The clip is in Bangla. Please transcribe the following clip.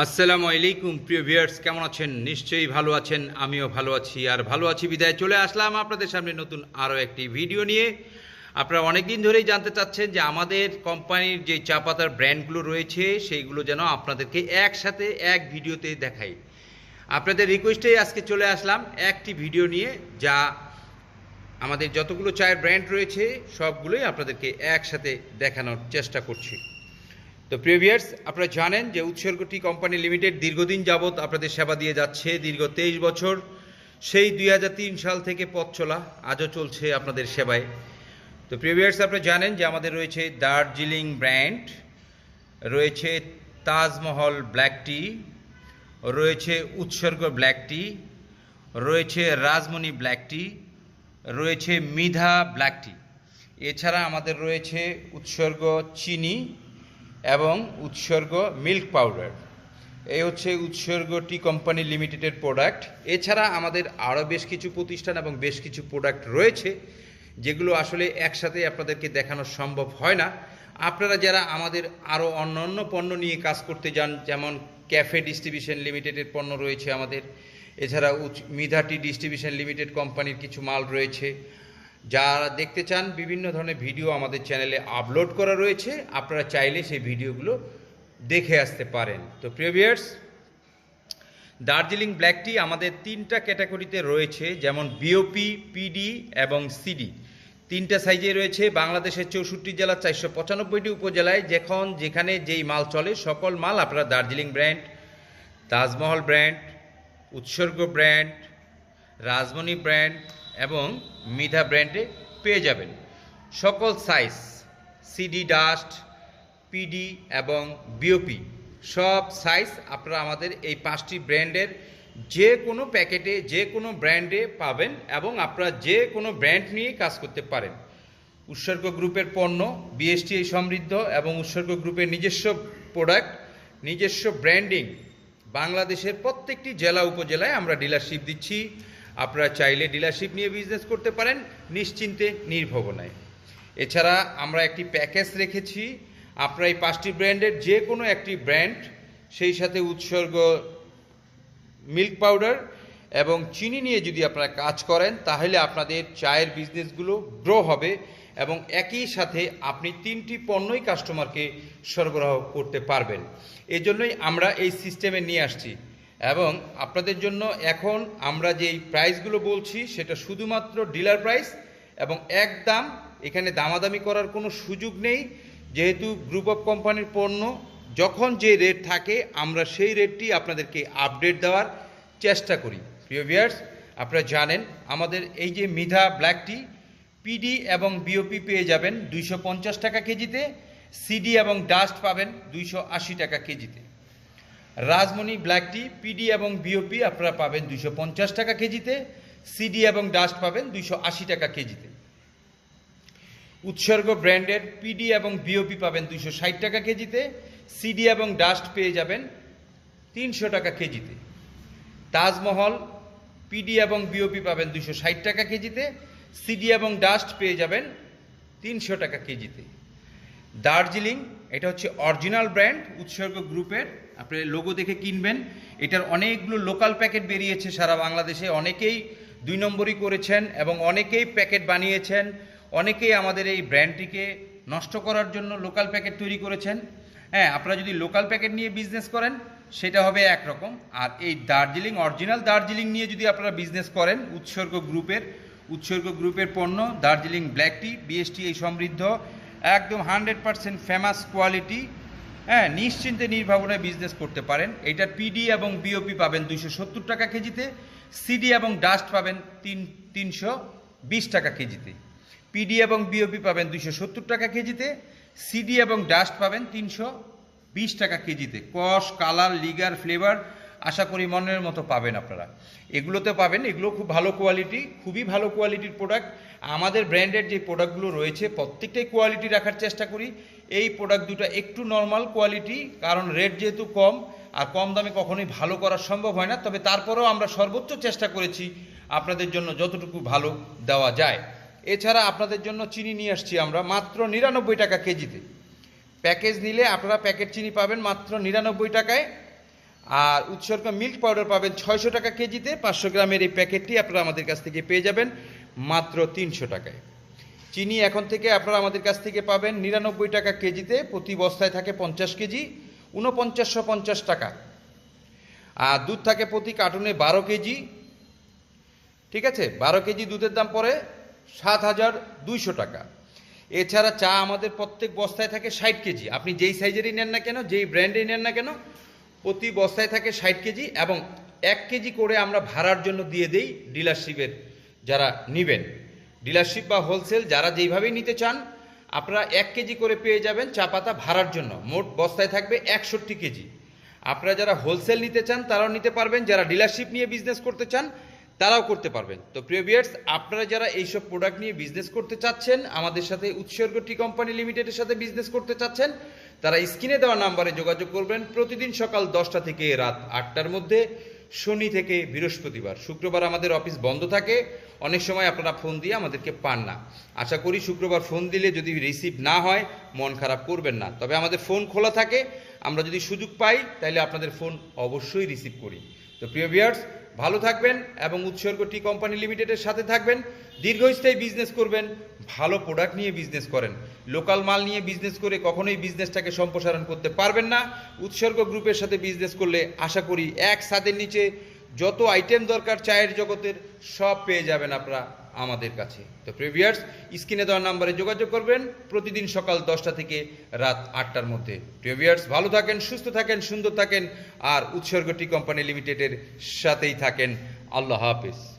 আসসালামু আলাইকুম, প্রিয় ভিউয়ার্স, কেমন আছেন? নিশ্চয়ই ভালো আছেন, আমিও ভালো আছি, আর ভালো আছি বিদায়। চলে আসলাম আপনাদের সামনে নতুন আরও একটি ভিডিও নিয়ে। আপনারা অনেক দিন ধরেই জানতে চাচ্ছেন যে আমাদের কোম্পানির যে চা পাতার ব্র্যান্ডগুলো রয়েছে, সেইগুলো যেন আপনাদেরকে একসাথে এক ভিডিওতে দেখাই। আপনাদের রিকোয়েস্টে আজকে চলে আসলাম একটি ভিডিও নিয়ে, যা আমাদের যতগুলো চায়ের ব্র্যান্ড রয়েছে, সবগুলোই আপনাদেরকে একসাথে দেখানোর চেষ্টা করছি। তো প্রিভিয়ার্স আপনারা জানেন যে উৎসর্গ টি কোম্পানি লিমিটেড দীর্ঘদিন যাবৎ আপনাদের সেবা দিয়ে যাচ্ছে দীর্ঘ তেইশ বছর। সেই দুই হাজার তিন সাল থেকে পথ চলা আজও চলছে আপনাদের সেবায়। তো প্রিভিয়ার্স আপনারা জানেন যে আমাদের রয়েছে দার্জিলিং ব্র্যান্ড, রয়েছে তাজমহল ব্ল্যাক টি, রয়েছে উৎসর্গ ব্ল্যাক টি, রয়েছে রাজমণি ব্ল্যাক টি, রয়েছে মিধা ব্ল্যাক টি। এছাড়া আমাদের রয়েছে উৎসর্গ চিনি এবং উৎসর্গ মিল্ক পাউডার। এই হচ্ছে উৎসর্গ টি কোম্পানি লিমিটেডের প্রোডাক্ট। এছাড়া আমাদের আরও বেশ কিছু প্রতিষ্ঠান এবং বেশ কিছু প্রোডাক্ট রয়েছে, যেগুলো আসলে একসাথে আপনাদেরকে দেখানো সম্ভব হয় না। আপনারা যারা আমাদের আরও অন্য অন্য পণ্য নিয়ে কাজ করতে যান, যেমন ক্যাফে ডিস্ট্রিবিউশন লিমিটেডের পণ্য রয়েছে আমাদের। এছাড়া উচ- মিধা টি ডিস্ট্রিবিউশন লিমিটেড কোম্পানির কিছু মাল রয়েছে। যারা দেখতে চান, বিভিন্ন ধরনের ভিডিও আমাদের চ্যানেলে আপলোড করা রয়েছে, আপনারা চাইলে সেই ভিডিওগুলো দেখে আসতে পারেন। তো প্রিভিয়ার্স দার্জিলিং ব্ল্যাক টি আমাদের তিনটা ক্যাটাগরিতে রয়েছে, যেমন বিওপি পিডি এবং সিডি তিনটা সাইজে রয়েছে, বাংলাদেশের চৌষট্টি জেলা চারশো পঁচানব্বইটি উপজেলায়, যখন যেখানে যেই মাল চলে, সকল মাল আপনারা Darjeeling brand, Taj Mahal brand, Utsarga brand, Rajmoni brand এবং মিধা ব্র্যান্ডে পেয়ে যাবেন। সকল সাইজ, সিডি, ডাস্ট, পিডি এবং বিওপি, সব সাইজ আপনারা আমাদের এই পাঁচটি ব্র্যান্ডের যে কোনো প্যাকেটে, যে কোনো ব্র্যান্ডে পাবেন এবং আপনারা যে কোনো ব্র্যান্ড নিয়ে কাজ করতে পারেন। উৎসর্গ গ্রুপের পণ্য বিএসটিআই সমৃদ্ধ এবং উৎসর্গ গ্রুপের নিজস্ব প্রোডাক্ট, নিজস্ব ব্র্যান্ডিং, বাংলাদেশের প্রত্যেকটি জেলা, উপজেলায় আমরা ডিলারশিপ দিচ্ছি। আপনারা চাইলে ডিলারশিপ নিয়ে বিজনেস করতে পারেন, নিশ্চিন্তে, নির্ভবনায়। এছাড়া আমরা একটি প্যাকেজ রেখেছি। আপনারা এই পাঁচটি ব্র্যান্ডের যে কোনো একটি ব্র্যান্ড সেই সাথে উৎসর্গ মিল্ক পাউডার এবং চিনি নিয়ে যদি আপনারা কাজ করেন, তাহলে আপনাদের চায়ের বিজনেসগুলো গ্রো হবে এবং একই সাথে আপনি তিনটি পণ্যই কাস্টমারকে সরবরাহ করতে পারবেন। এজন্যই আমরা এই সিস্টেমে নিয়ে আসছি। এবং আপনাদের জন্য এখন আমরা যেই প্রাইসগুলো বলছি, সেটা শুধুমাত্র ডিলার প্রাইস এবং একদম এখানে দামাদামি করার কোনো সুযোগ নেই। যেহেতু গ্রুপ অফ কোম্পানির পণ্য, যখন যে রেট থাকে, আমরা সেই রেটটি আপনাদেরকে আপডেট দেওয়ার চেষ্টা করি। প্রিয় ভিয়ার্স আপনারা জানেন, আমাদের এই যে মিধা ব্ল্যাক টি পিডি এবং বিওপি পেয়ে যাবেন দুইশো পঞ্চাশ টাকা কেজিতে সিডি এবং ডাস্ট পাবেন দুইশো আশি টাকা কেজিতে। রাজমণি ব্ল্যাক টি পিডি এবং বিওপি আপনারা পাবেন দুইশো পঞ্চাশ টাকা কেজিতে। সিডি এবং ডাস্ট পাবেন দুইশো আশি টাকা কেজিতে। উৎসর্গ ব্র্যান্ডের পিডি এবং বিওপি পাবেন দুইশো ষাট টাকা কেজিতে। সিডি এবং ডাস্ট পেয়ে যাবেন তিনশো টাকা কেজিতে। তাজমহল পিডি এবং বিওপি পাবেন দুইশো ষাট টাকা কেজিতে। সিডি এবং ডাস্ট পেয়ে যাবেন তিনশো টাকা কেজিতে। দার্জিলিং এটা হচ্ছে অরিজিনাল ব্র্যান্ড, উৎসর্গ গ্রুপের। আপনি লোগো দেখে কিনবেন। এটার অনেকগুলো লোকাল প্যাকেট বেরিয়েছে সারা বাংলাদেশে। অনেকেই দুই নম্বরই করেছেন এবং অনেকেই প্যাকেট বানিয়েছেন। অনেকেই আমাদের এই ব্র্যান্ডটিকে নষ্ট করার জন্য লোকাল প্যাকেট তৈরি করেছেন। হ্যাঁ আপনারা যদি লোকাল প্যাকেট নিয়ে বিজনেস করেন, সেটা হবে একরকম। আর এই দার্জিলিং অরিজিনাল দার্জিলিং নিয়ে যদি আপনারা বিজনেস করেন, উৎসর্গ গ্রুপের উৎসর্গ গ্রুপের পণ্য, দার্জিলিং ব্ল্যাক টি বিএসটি এই সমৃদ্ধ। একদম হান্ড্রেড পার্সেন্ট ফেমাস কোয়ালিটি। হ্যাঁ নিশ্চিন্তে নির্ভাবনায় বিজনেস করতে পারেন। এটার পিডি এবং বিওপি পাবেন দুইশো সত্তর টাকা কেজিতে। সিডি এবং ডাস্ট পাবেন তিন, তিনশো বিশ টাকা কেজিতে। পিডি এবং বিওপি পাবেন দুইশো সত্তর টাকা কেজিতে। সিডি এবং ডাস্ট পাবেন তিনশো বিশ টাকা কেজিতে। কস কালার লিগার ফ্লেভার আশা করি মনের মতো পাবেন আপনারা। এগুলোতে পাবেন, এগুলো খুব ভালো কোয়ালিটি খুবই ভালো কোয়ালিটির প্রোডাক্ট আমাদের ব্র্যান্ডের যে প্রোডাক্টগুলো রয়েছে, প্রত্যেকটাই কোয়ালিটি রাখার চেষ্টা করি। এই প্রোডাক্ট দুটো একটু নর্মাল কোয়ালিটি কারণ রেট যেহেতু কম, আর কম দামে কখনোই ভালো করা সম্ভব হয় না। তবে তারপরেও আমরা সর্বোচ্চ চেষ্টা করেছি আপনাদের জন্য যতটুকু ভালো দেওয়া যায়। এছাড়া আপনাদের জন্য চিনি নিয়ে আসছি আমরা, মাত্র নিরানব্বই টাকা কেজিতে। প্যাকেজ নিলে আপনারা প্যাকেট চিনি পাবেন মাত্র নিরানব্বই টাকায়। আর উৎসর্গ মিল্ক পাউডার পাবেন ছয়শো টাকা কেজিতে। পাঁচশো গ্রামের এই প্যাকেটটি আপনারা আমাদের কাছ থেকে পেয়ে যাবেন মাত্র তিনশো টাকায়। চিনি এখন থেকে আপনারা আমাদের কাছ থেকে পাবেন নিরানব্বই টাকা কেজিতে, প্রতি বস্তায় থাকে পঞ্চাশ কেজি, ঊনপঞ্চাশশো পঞ্চাশ টাকা। আর দুধ থাকে প্রতি কার্টুনে বারো কেজি, ঠিক আছে? বারো কেজি দুধের দাম পড়ে সাত হাজার দুইশো টাকা। এছাড়া চা আমাদের প্রত্যেক বস্তায় থাকে ষাট কেজি। আপনি যেই সাইজেরই নেন না কেন, যেই ব্র্যান্ডেই নেন না কেন প্রতি বস্তায় থাকে ষাট কেজি এবং এক কেজি করে আমরা ভাড়ার জন্য দিয়ে দেই ডিলারশিপের যারা নিবেন। ডিলারশিপ বা হোলসেল যারা যেইভাবেই নিতে চান, আপনারা এক কেজি করে পেয়ে যাবেন চা পাতা ভাড়ার জন্য। মোট বস্তায় থাকবে একষট্টি কেজি। আপনারা যারা হোলসেল নিতে চান, তারাও নিতে পারবেন। যারা ডিলারশিপ নিয়ে বিজনেস করতে চান, তারাও করতে পারবেন। তো প্রিয় ভিউয়ার্স, আপনারা যারা এইসব প্রোডাক্ট নিয়ে বিজনেস করতে চাচ্ছেন, আমাদের সাথে উৎসর্গ টি কোম্পানি লিমিটেডের সাথে বিজনেস করতে চাচ্ছেন তারা স্ক্রিনে দেওয়া নাম্বারে যোগাযোগ করবেন প্রতিদিন সকাল দশটা থেকে রাত আটটার মধ্যে। শনি থেকে বৃহস্পতিবার। শুক্রবার আমাদের অফিস বন্ধ থাকে। অনেক সময় আপনারা ফোন দিয়ে আমাদেরকে পান না। আশা করি শুক্রবার ফোন দিলে যদি রিসিভ না হয়, মন খারাপ করবেন না। তবে আমাদের ফোন খোলা থাকে। আমরা যদি সুযোগ পাই তাহলে আপনাদের ফোন অবশ্যই রিসিভ করি। তো প্রিয় ভিউয়ার্স ভালো থাকবেন এবং উৎসর্গ টি কোম্পানি লিমিটেডের সাথে থাকবেন। দীর্ঘস্থায়ী বিজনেস করবেন, ভালো প্রোডাক্ট নিয়ে বিজনেস করেন। লোকাল মাল নিয়ে বিজনেস করে কখনোই বিজনেসটাকে সম্প্রসারণ করতে পারবেন না। উৎসর্গ গ্রুপের সাথে বিজনেস করলে আশা করি এক ছাদের নিচে যত আইটেম দরকার চায়ের জগতের সব পেয়ে যাবেন আপনারা। আমাদের কাছে। তো প্রিভিয়ার্স স্ক্রিনে দেওয়ার নাম্বারে যোগাযোগ করবেন প্রতিদিন সকাল দশটা থেকে রাত আটটার মধ্যে। প্রিভিয়ার্স ভালো থাকেন, সুস্থ থাকেন, সুন্দর থাকেন, আর উৎসর্গটি কোম্পানি লিমিটেডের সাথেই থাকেন। আল্লাহ হাফিজ।